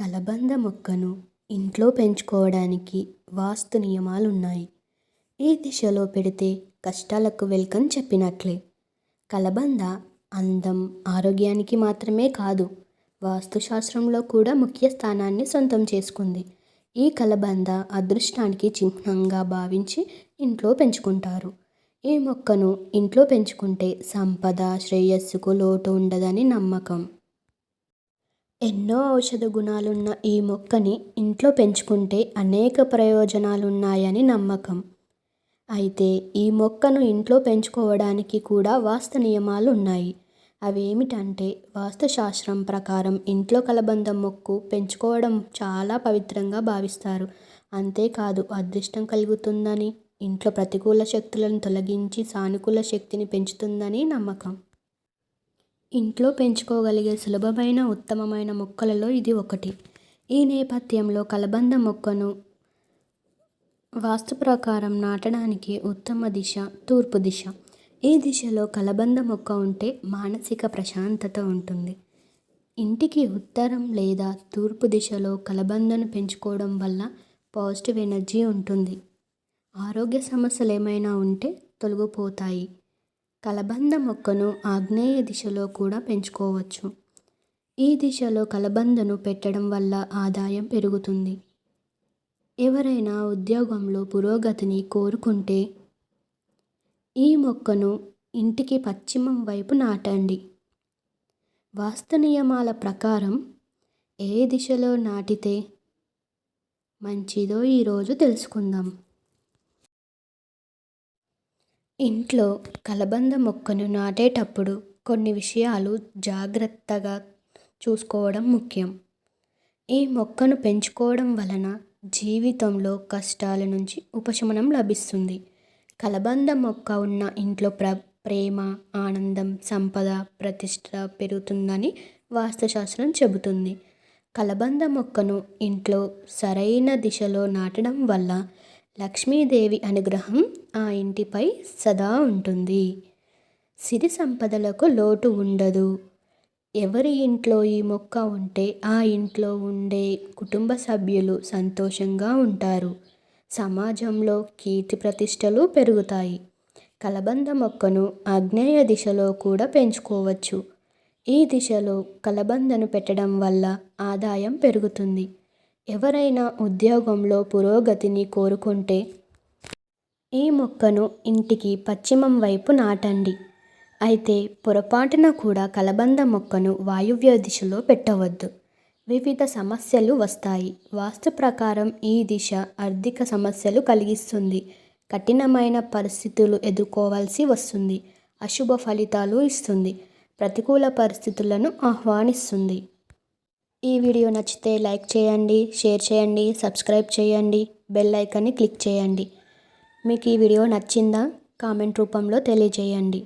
కలబంద మొక్కను ఇంట్లో పెంచుకోవడానికి వాస్తు నియమాలున్నాయి. ఈ దిశలో పెడితే కష్టాలకు వెల్కమ్ చెప్పినట్లే. కలబంద అందం ఆరోగ్యానికి మాత్రమే కాదు వాస్తుశాస్త్రంలో కూడా ముఖ్య స్థానాన్ని సొంతం చేసుకుంది. ఈ కలబంద అదృష్టానికి చిహ్నంగా భావించి ఇంట్లో పెంచుకుంటారు. ఈ మొక్కను ఇంట్లో పెంచుకుంటే సంపద శ్రేయస్సుకు లోటు ఉండదని నమ్మకం. ఎన్నో ఔషధ గుణాలున్న ఈ మొక్కని ఇంట్లో పెంచుకుంటే అనేక ప్రయోజనాలున్నాయని నమ్మకం. అయితే ఈ మొక్కను ఇంట్లో పెంచుకోవడానికి కూడా వాస్తు నియమాలు ఉన్నాయి అవి ఏమిటంటే వాస్తుశాస్త్రం ప్రకారం ఇంట్లో కలబంద మొక్కు పెంచుకోవడం చాలా పవిత్రంగా భావిస్తారు. అంతేకాదు అదృష్టం కలుగుతుందని ఇంట్లో ప్రతికూల శక్తులను తొలగించి సానుకూల శక్తిని పెంచుతుందని నమ్మకం. ఇంట్లో పెంచుకోగలిగే సులభమైన ఉత్తమమైన మొక్కలలో ఇది ఒకటి. ఈ నేపథ్యంలో కలబంద మొక్కను వాస్తు ప్రకారం నాటడానికి ఉత్తమ దిశ తూర్పు దిశ. ఈ దిశలో కలబంద మొక్క ఉంటే మానసిక ప్రశాంతత ఉంటుంది. ఇంటికి ఉత్తరం లేదా తూర్పు దిశలో కలబందను పెంచుకోవడం వల్ల పాజిటివ్ ఎనర్జీ ఉంటుంది. ఆరోగ్య సమస్యలు ఏమైనా ఉంటే తొలగిపోతాయి. కలబంద మొక్కను ఆగ్నేయ దిశలో కూడా పెంచుకోవచ్చు. ఈ దిశలో కలబందను పెట్టడం వల్ల ఆదాయం పెరుగుతుంది. ఎవరైనా ఉద్యోగంలో పురోగతిని కోరుకుంటే ఈ మొక్కను ఇంటికి పశ్చిమం వైపు నాటండి. వాస్తు నియమాల ప్రకారం ఏ దిశలో నాటితే మంచిదో ఈరోజు తెలుసుకుందాం. ఇంట్లో కలబంద మొక్కను నాటేటప్పుడు కొన్ని విషయాలు జాగ్రత్తగా చూసుకోవడం ముఖ్యం. ఈ మొక్కను పెంచుకోవడం వలన జీవితంలో కష్టాల నుంచి ఉపశమనం లభిస్తుంది. కలబంద మొక్క ఉన్న ఇంట్లో ప్ర ప్రేమ ఆనందం సంపద ప్రతిష్ట పెరుగుతుందని వాస్తుశాస్త్రం చెబుతుంది. కలబంద మొక్కను ఇంట్లో సరైన దిశలో నాటడం వల్ల లక్ష్మీదేవి అనుగ్రహం ఆ ఇంటిపై సదా ఉంటుంది. సిరి సంపదలకు లోటు ఉండదు. ఎవరి ఇంట్లో ఈ మొక్క ఉంటే ఆ ఇంట్లో ఉండే కుటుంబ సభ్యులు సంతోషంగా ఉంటారు. సమాజంలో కీర్తి ప్రతిష్టలు పెరుగుతాయి. కలబంద మొక్కను ఆగ్నేయ దిశలో కూడా పెంచుకోవచ్చు. ఈ దిశలో కలబందను పెట్టడం వల్ల ఆదాయం పెరుగుతుంది. ఎవరైనా ఉద్యోగంలో పురోగతిని కోరుకుంటే ఈ మొక్కను ఇంటికి పశ్చిమం వైపు నాటండి. అయితే పొరపాటున కూడా కలబంద మొక్కను వాయువ్య దిశలో పెట్టవద్దు. వివిధ సమస్యలు వస్తాయి. వాస్తు ప్రకారం ఈ దిశ ఆర్థిక సమస్యలు కలిగిస్తుంది. కఠినమైన పరిస్థితులు ఎదుర్కోవాల్సి వస్తుంది. అశుభ ఫలితాలు ఇస్తుంది. ప్రతికూల పరిస్థితులను ఆహ్వానిస్తుంది. ఈ వీడియో నచ్చితే లైక్ చేయండి షేర్ చేయండి సబ్స్క్రైబ్ చేయండి బెల్ ఐకాన్ని క్లిక్ చేయండి. మీకు ఈ వీడియో నచ్చిందా? కామెంట్ రూపంలో తెలియజేయండి.